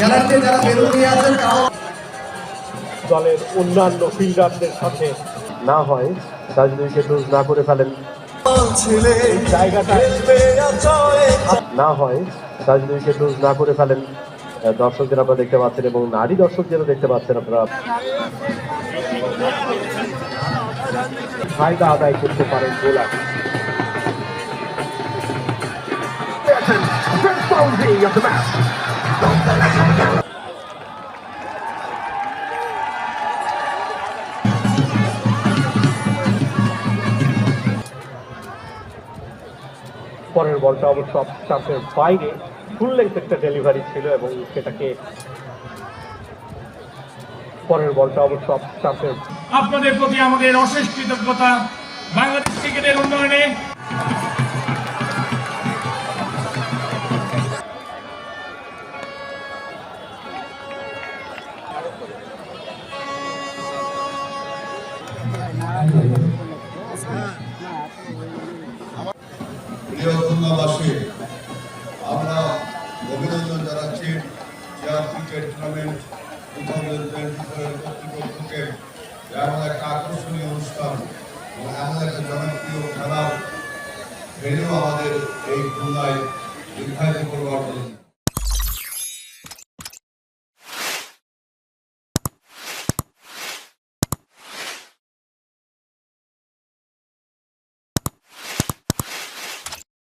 গ্যালারিতে যারা বেলুন নিয়ে আছেন দলের অন্যান্য ফিল্ডারদের সাথে না হয় তাজদুইকে লুজ না করে ফেলেন। জায়গাটা না হয় তাজদুইকে লুজ না করে ফেলেন। দর্শকদের আপনারা দেখতে পাচ্ছেন এবং নারী দর্শকদেরও দেখতে পাচ্ছেন আপনারা। ফায়দা আদায় করতে পারেন বোলার। পরের বলটা অবশ্য চাপের বাইরে। ফুল লেন্থ একটা ডেলিভারি ছিল এবং সেটাকে পরের বলটা অবশ্য চাপের আপনাদের প্রতি আমাদের অশেষ কৃতজ্ঞতা। বাংলাদেশ ক্রিকেটের উন্নয়নে খুলনাবাসী আমরা অভিনন্দন জানাচ্ছি chair cricket tournament two thousand twenty ফোরের কর্তৃপক্ষকে এমন একটা আকর্ষণীয় অনুষ্ঠান এবং এমন একটা জনপ্রিয় খেলার ভেন্যু আমাদের এই খুলনায় নির্ধারিত করবার জন্য।